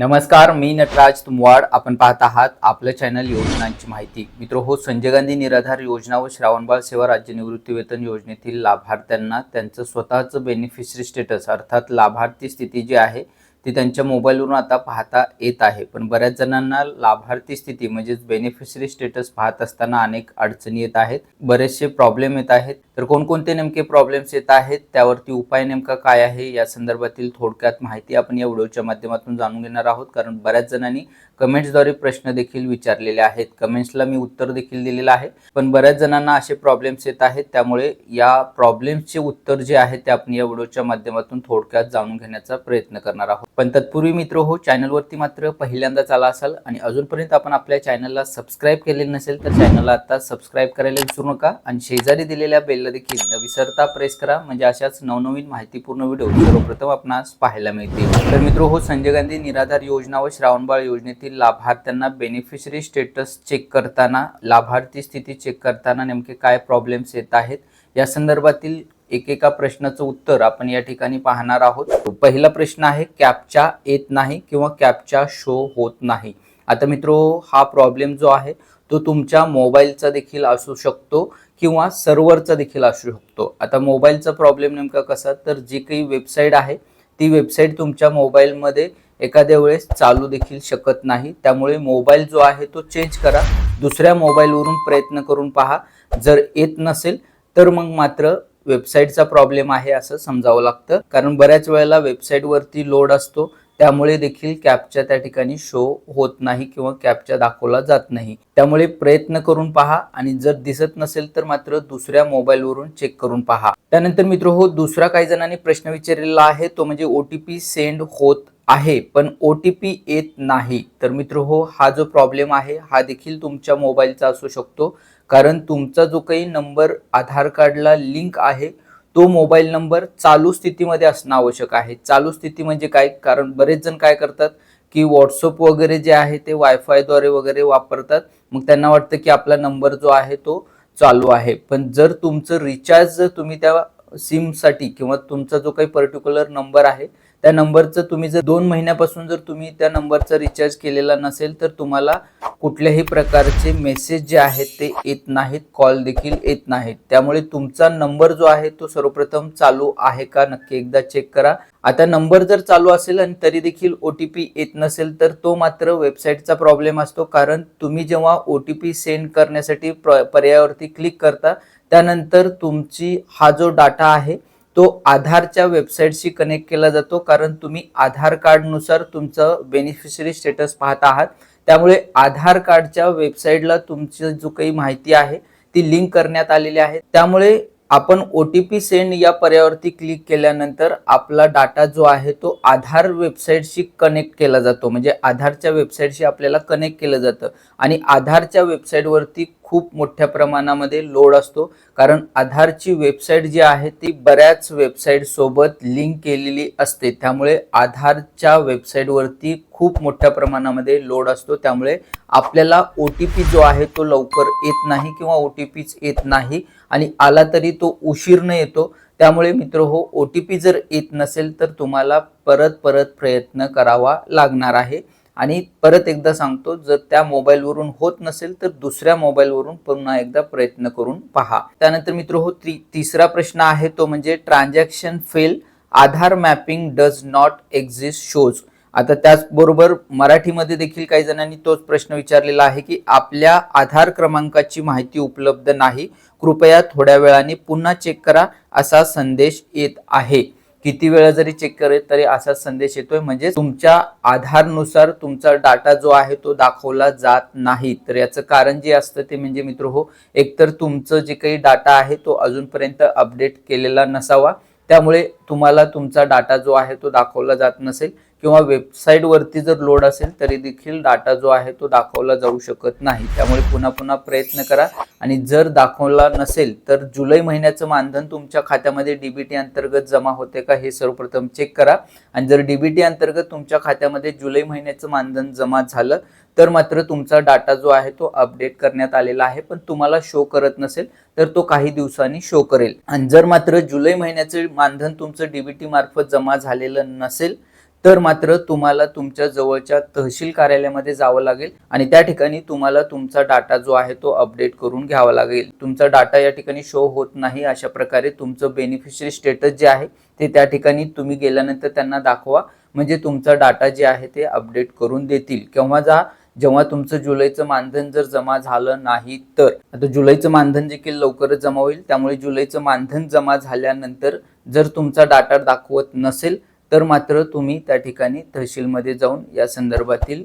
नमस्कार मी नटराज तुमवाड. आपण पाहत आहात आपलं चॅनल योजनांची माहिती. मित्र हो संजय गांधी निराधार योजना व श्रावणबाळ सेवा राज्य निवृत्ती वेतन योजनेतील लाभार्थ्यांना त्यांचं स्वतःचं बेनिफिशरी स्टेटस अर्थात लाभार्थी स्थिती जी आहे ती त्यांच्या मोबाईलवरून आता पाहता येत आहे. पण बऱ्याच जणांना लाभार्थी स्थिती म्हणजेच बेनिफिशरी स्टेटस पाहत असताना अनेक अडचणी येत आहेत. बरेचसे प्रॉब्लेम येत आहेत. तर कोणकोणते नेमके प्रॉब्लेम्स येत आहेत? त्यावरती उपाय नेमका काय आहे? या संदर्भातील थोडक्यात माहिती आपण या व्हिडिओच्या माध्यमातून जाणून घेणार आहोत. कारण बऱ्याच जणांनी कमेंट्सद्वारे प्रश्न देखील विचारलेले आहेत. कमेंट्सला मी उत्तर देखील दिलेलं आहे. पण बऱ्याच जणांना असे प्रॉब्लेम्स येत आहेत. त्यामुळे या प्रॉब्लेम्सचे उत्तर जे आहे ते आपण या व्हिडिओच्या माध्यमातून थोडक्यात जाणून घेण्याचा प्रयत्न करणार आहोत. पण तत्पूर्वी मित्र हो चॅनलवरती मात्र पहिल्यांदाच आला असाल आणि अजूनपर्यंत आपण आपल्या चॅनलला सबस्क्राईब केलेलं नसेल तर चॅनलला आता सबस्क्राईब करायला विसरू नका. आणि शेजारी दिलेल्या देखील न विसरता प्रेस करा. म्हणजे अशाच नवनवीन माहितीपूर्ण व्हिडिओ सर्वप्रथम आपणास पाहायला मिळतील. तर मित्र हो संजय गांधी निराधार योजना व श्रावणबाळ योजनेतील लाभार्थ्यांना बेनिफिशरी स्टेटस चेक करताना लाभार्थी स्थिती चेक करताना नेमके काय प्रॉब्लेम्स येत आहेत? या संदर्भातील एकेका प्रश्नाचं उत्तर आपण या ठिकाणी पाहणार आहोत. पहिला प्रश्न आहे कॅपचा येत नाही किंवा कॅपचा शो होत नाही. आता मित्रो हा प्रॉब्लेम जो आहे तो तुमच्या मोबाईलचा देखील असू शकतो किंवा सर्व्हरचा देखील असू शकतो. आता मोबाईलचा प्रॉब्लेम नेमका कसा? तर जी काही वेबसाईट आहे ती वेबसाईट तुमच्या मोबाईलमध्ये एखाद्या वेळेस चालू देखील शकत नाही. त्यामुळे मोबाईल जो आहे तो चेंज करा. दुसऱ्या मोबाईलवरून प्रयत्न करून पहा. जर येत नसेल तर मग मात्र वेबसाईटचा प्रॉब्लेम आहे असं समजावं लागतं. कारण बऱ्याच वेळेला वेबसाईटवरती लोड असतो. त्यामुळे देखील कॅपच्या त्या ठिकाणी शो होत नाही किंवा कॅपच्या दाखवला जात नाही. त्यामुळे प्रयत्न करून पहा आणि जर दिसत नसेल तर मात्र दुसऱ्या मोबाईलवरून चेक करून पहा. त्यानंतर मित्र हो दुसरा काही जणांनी प्रश्न विचारलेला आहे तो म्हणजे ओ टी पी सेंड होत आहे पण ओ टी पी येत नाही. तर मित्र हो हा जो प्रॉब्लेम आहे हा देखील तुमच्या मोबाईलचा असू शकतो. कारण तुमचा जो काही नंबर आधार कार्डला लिंक आहे तो मोबाईल नंबर चालू स्थितीमध्ये असणं आवश्यक आहे. चालू स्थिती म्हणजे काय? कारण बरेच जण काय करतात की व्हॉट्सअप वगैरे जे आहे ते वायफायद्वारे वगैरे वापरतात. मग त्यांना वाटतं की आपला नंबर जो आहे तो चालू आहे. पण जर तुमचं रिचार्ज जर तुम्ही त्या सिमसाठी किंवा तुमचा जो काही पर्टिक्युलर नंबर आहे त्या नंबरचं तुम्ही जर दोन महिन्यापासून जर तुम्ही त्या नंबरचा रिचार्ज केलेला नसेल तर तुम्हाला कुठल्याही प्रकारचे मेसेज जे आहेत ते येत नाहीत कॉल देखील येत नाहीत. त्यामुळे तुमचा नंबर जो आहे तो सर्वप्रथम चालू आहे का नक्की एकदा चेक करा. आता नंबर जर चालू असेल आणि तरी देखील ओ टी पी येत नसेल तर तो मात्र वेबसाईटचा प्रॉब्लेम असतो. कारण तुम्ही जेव्हा ओ टी पी सेंड करण्यासाठी पर्यायावरती क्लिक करता त्यानंतर तुमची हा जो डाटा आहे तो आधारच्या वेबसाईटशी कनेक्ट केला जातो कारण तुम्ही आधार कार्डनुसार तुमचं बेनिफिशरी स्टेटस पाहत आहात. त्यामुळे आधार कार्डच्या वेबसाईटला तुमची जो काही माहिती आहे ती लिंक करण्यात आलेली आहे. त्यामुळे आपण ओ टी पी सेंड या पर्यावरती क्लिक केल्यानंतर आपला डाटा जो आहे तो आधार वेबसाईटशी कनेक्ट केला जातो. म्हणजे आधारच्या वेबसाईटशी आपल्याला कनेक्ट केलं जातं. आणि आधारच्या वेबसाईटवरती खूप मोठ्या प्रमाणामध्ये लोड असतो. कारण आधारची वेबसाईट जी आहे ती बऱ्याच वेबसाईटसोबत लिंक केलेली असते. त्यामुळे आधारच्या वेबसाईटवरती खूप मोठ्या प्रमाणामध्ये लोड असतो. त्यामुळे आपल्याला ओ टी पी जो आहे तो लवकर येत नाही किंवा ओ टी पीच येत नाही आणि आला तरी तो उशीरनं येतो. त्यामुळे मित्र हो ओ टी पी जर येत नसेल तर तुम्हाला परत परत प्रयत्न करावा लागणार आहे. आणि परत एकदा सांगतो जर त्या मोबाईलवरून होत नसेल तर दुसऱ्या मोबाईलवरून पुन्हा एकदा प्रयत्न करून पहा. त्यानंतर मित्र हो ती तिसरा प्रश्न आहे तो म्हणजे transaction fail Aadhaar mapping does not exist shows आता त्याचबरोबर मराठीमध्ये देखील काही जणांनी तोच प्रश्न विचारलेला आहे की आपल्या आधार क्रमांकाची माहिती उपलब्ध नाही. कृपया थोड्या वेळाने पुन्हा चेक करा असा संदेश येत आहे. किती वेळा जरी चेक करेल तरी असा संदेश येतोय. म्हणजे तुमच्या आधारनुसार तुमचा डाटा जो आहे तो दाखवला जात नाही. तर याचं कारण जे असतं ते म्हणजे मित्र हो एकतर तुमचं जे काही डाटा आहे तो अजूनपर्यंत अपडेट केलेला नसावा. त्यामुळे तुम्हाला तुमचा डाटा जो आहे तो दाखवला जात नसेल. किंवा वेबसाईटवरती जर लोड असेल तरी देखील डाटा जो आहे तो दाखवला जाऊ शकत नाही. त्यामुळे पुन्हा पुन्हा प्रयत्न करा. आणि जर दाखवला नसेल तर जुलै महिन्याचं मानधन तुमच्या खात्यामध्ये डीबीटी अंतर्गत जमा होते का हे सर्वप्रथम चेक करा. आणि जर डीबीटी अंतर्गत तुमच्या खात्यामध्ये जुलै महिन्याचं मानधन जमा झालं तर मात्र तुमचा डाटा जो आहे तो अपडेट करण्यात आलेला आहे. पण तुम्हाला शो करत नसेल तर तो काही दिवसांनी शो करेल. आणि जर मात्र जुलै महिन्याचं मानधन तुमचं डीबीटी मार्फत जमा झालेलं नसेल तर मात्र तुम्हाला तुमच्या जवळच्या तहसील कार्यालयामध्ये जावं लागेल आणि त्या ठिकाणी तुम्हाला तुमचा डाटा जो आहे तो अपडेट करून घ्यावा लागेल. तुमचा डाटा या ठिकाणी शो होत नाही अशा प्रकारे तुमचं बेनिफिशरी स्टेटस जे आहे ते त्या ठिकाणी तुम्ही गेल्यानंतर त्यांना दाखवा. म्हणजे तुमचा डाटा जे आहे ते अपडेट करून देतील. किंवा जा जेव्हा तुमचं जुलैचं मानधन जर जमा झालं नाही तर. आता जुलैचं मानधन देखील लवकरच जमा होईल. त्यामुळे जुलैचं मानधन जमा झाल्यानंतर जर तुमचा डाटा दाखवत नसेल तर मात्र तुम्ही त्या ठिकाणी तहसीलमध्ये जाऊन या संदर्भातील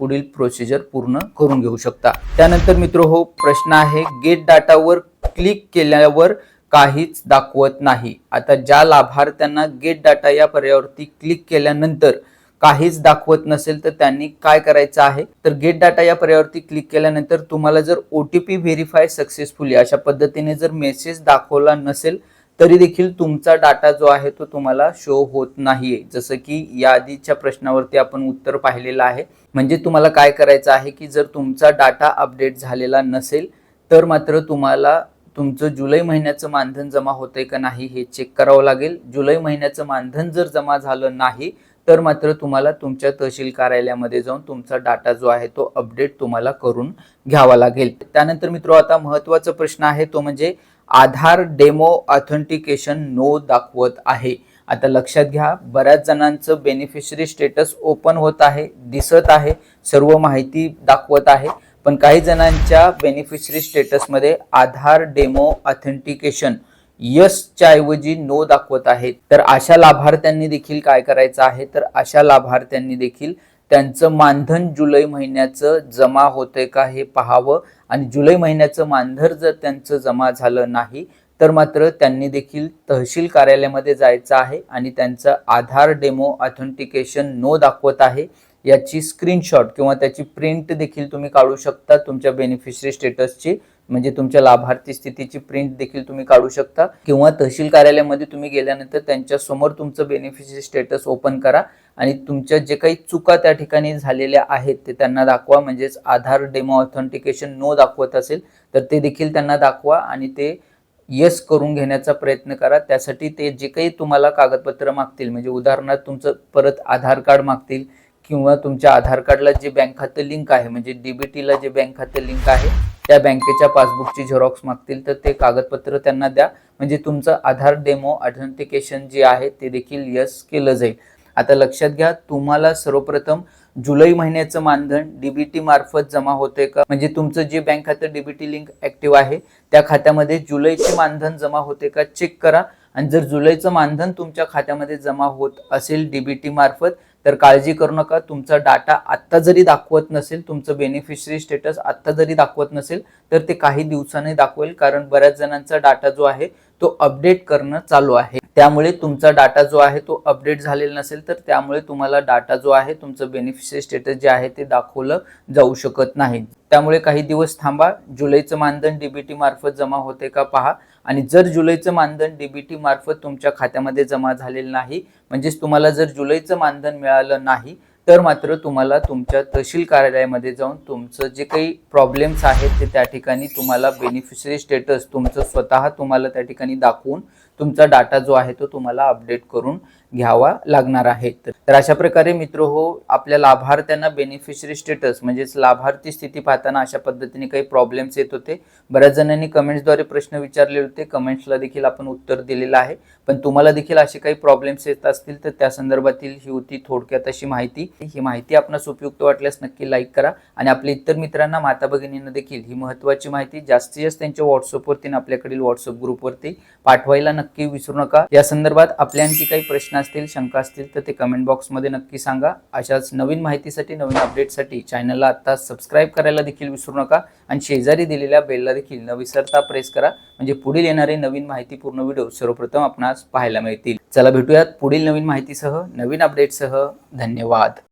पुढील प्रोसिजर पूर्ण करून घेऊ शकता. त्यानंतर मित्र हो प्रश्न आहे गेट डाटावर क्लिक केल्यावर काहीच दाखवत नाही. आता ज्या लाभार्थ्यांना गेट डाटा या पर्यायावरती क्लिक केल्यानंतर काहीच दाखवत नसेल तर त्यांनी काय करायचं आहे? तर गेट डाटा या पर्यायावरती क्लिक केल्यानंतर तुम्हाला जर O T P verify successfully अशा पद्धतीने जर मेसेज दाखवला नसेल तरी देखील तुमचा डाटा जो आहे तो तुम्हाला शो होत नाहीये. जसं की या आधीच्या प्रश्नावरती आपण उत्तर पाहिलेलं आहे. म्हणजे तुम्हाला काय करायचं आहे की जर तुमचा डाटा अपडेट झालेला नसेल तर मात्र तुम्हाला तुमचं जुलै महिन्याचं मानधन जमा होतंय का नाही हे चेक करावं लागेल. जुलै महिन्याचं मानधन जर जमा झालं नाही तर मात्र तुम्हाला तुमच्या तहसील कार्यालयामध्ये जाऊन तुमचा डाटा जो आहे तो अपडेट तुम्हाला करून घ्यावा लागेल. त्यानंतर मित्र आता महत्त्वाचा प्रश्न आहे तो म्हणजे आधार डेमो ऑथेंटिकेशन नो दाखवत आहे. आता लक्षात घ्या बऱ्याच जणांचं बेनिफिशरी स्टेटस ओपन होत आहे दिसत आहे सर्व माहिती दाखवत आहे. पण काही जणांच्या बेनिफिशरी स्टेटसमध्ये आधार डेमो ऑथेंटिकेशन यसच्या ऐवजी नो दाखवत आहे तर अशा लाभार्थ्यांनी देखील काय करायचं आहे? तर अशा लाभार्थ्यांनी देखील त्यांचं मानधन जुलै महिन्याचं जमा होते का हे पाहावं? आणि जुलै महिन्याचं मानधन जर त्यांचं जमा झालं नाही तर मात्र त्यांनी देखील तहसील कार्यालयामध्ये जायचं आहे आणि त्यांचं आधार डेमो ऑथेंटिकेशन नो दाखवत आहे. याची स्क्रीनशॉट किंवा त्याची प्रिंट देखील तुम्ही काढू शकता तुमच्या बेनिफिशरी स्टेटसची. म्हणजे तुमच्या लाभार्थी स्थितीची प्रिंट देखील तुम्ही काढू शकता. किंवा तहसील कार्यालयामध्ये तुम्ही गेल्यानंतर त्यांच्यासमोर तुमचं बेनिफिशरी स्टेटस ओपन करा. आणि तुमच्या जे काही चुका त्या ठिकाणी झालेल्या आहेत ते त्यांना दाखवा. म्हणजेच आधार डेमो ऑथेंटिकेशन नो दाखवत असेल तर ते देखील त्यांना दाखवा आणि ते येस करून घेण्याचा प्रयत्न करा. त्यासाठी ते जे काही तुम्हाला कागदपत्र मागतील म्हणजे उदाहरणार्थ तुमचं परत आधार कार्ड मागतील किंवा तुमच्या आधार कार्डला जे बँक खातं लिंक आहे म्हणजे डीबीटीला जे बँक खातं लिंक आहे त्या बँकेच्या पासबुकची झेरॉक्स मागतील तर ते कागदपत्र त्यांना द्या. म्हणजे तुमचं आधार डेमो ऑथेंटिकेशन जे आहे ते देखील यस केलं जाईल. आता लक्षात घ्या तुम्हाला सर्वप्रथम जुलै महिन्याचं मानधन डीबीटी मार्फत जमा होते का? म्हणजे तुमचं जे बँक खातं डीबीटी लिंक ऍक्टिव्ह आहे त्या खात्यामध्ये जुलैचे मानधन जमा होते का? चेक करा. आणि जर जुलैचं मानधन तुमच्या खात्यामध्ये जमा होत असेल डीबीटी मार्फत तर काळजी करू नका. तुमचा डाटा आत्ता जरी दाखवत नसेल तुमचं बेनिफिशरी स्टेटस आत्ता जरी दाखवत नसेल तर ते काही दिवसांनी दाखवेल. कारण बऱ्याच जणांचा डाटा जो आहे तो अपडेट करणं चालू आहे. त्यामुळे तुमचा डाटा जो आहे तो अपडेट झालेला नसेल तर त्यामुळे तुम्हाला डाटा जो आहे तुमचं बेनिफिशरी स्टेटस जे आहे ते दाखवलं जाऊ शकत नाही. त्यामुळे काही दिवस थांबा. जुलैचं मानधन डीबीटी मार्फत जमा होते का पहा. आणि जर जुलैचं मानधन डीबीटी मार्फत तुमच्या खात्यामध्ये जमा झालेलं नाही म्हणजेच तुम्हाला जर जुलैचं मानधन मिळालं नाही तर मात्र तुम्हाला तुमच्या तहसील कार्यालयामध्ये जाऊन तुमचं जे काही प्रॉब्लेम्स आहेत ते त्या ठिकाणी तुम्हाला बेनिफिशरी स्टेटस तुमचं स्वतः तुम्हाला त्या ठिकाणी दाखवून तुमचा डाटा जो आहे तो तुम्हाला अपडेट करून घ्यावा लागणार आहे. तर अशा प्रकारे मित्र हो आपल्या लाभार्थ्यांना बेनिफिशरी स्टेटस म्हणजेच लाभार्थी स्थिती पाहताना अशा पद्धतीने काही प्रॉब्लेम्स येत होते. बऱ्याच जणांनी कमेंट्सद्वारे प्रश्न विचारले होते. कमेंट्सला देखील आपण उत्तर दिलेलं आहे. पण तुम्हाला देखील असे काही प्रॉब्लेम्स येत असतील तर त्या संदर्भातील ही होती थोडक्यात अशी माहिती. ही माहिती आपणास उपयुक्त वाटल्यास नक्की लाईक करा. आणि आपल्या इतर मित्रांना माता भगिनींना देखील ही महत्त्वाची माहिती जास्तीत जास्त त्यांच्या व्हॉट्सअपवरती आणि आपल्याकडील व्हॉट्सअप ग्रुपवरती पाठवायला नक्की नक्की विसरू नका. या संदर्भात आपल्या आणखी काही प्रश्न असतील शंका असतील तर ते कमेंट बॉक्समध्ये नक्की सांगा. अशाच नवीन माहितीसाठी नवीन अपडेटसाठी चॅनलला आता सबस्क्राईब करायला देखील विसरू नका. आणि शेजारी दिलेल्या बेलला देखील न विसरता प्रेस करा. म्हणजे पुढील येणारे नवीन माहितीपूर्ण व्हिडिओ सर्वप्रथम आपणास पाहायला मिळतील. चला भेटूयात पुढील नवीन माहितीसह नवीन अपडेटसह धन्यवाद.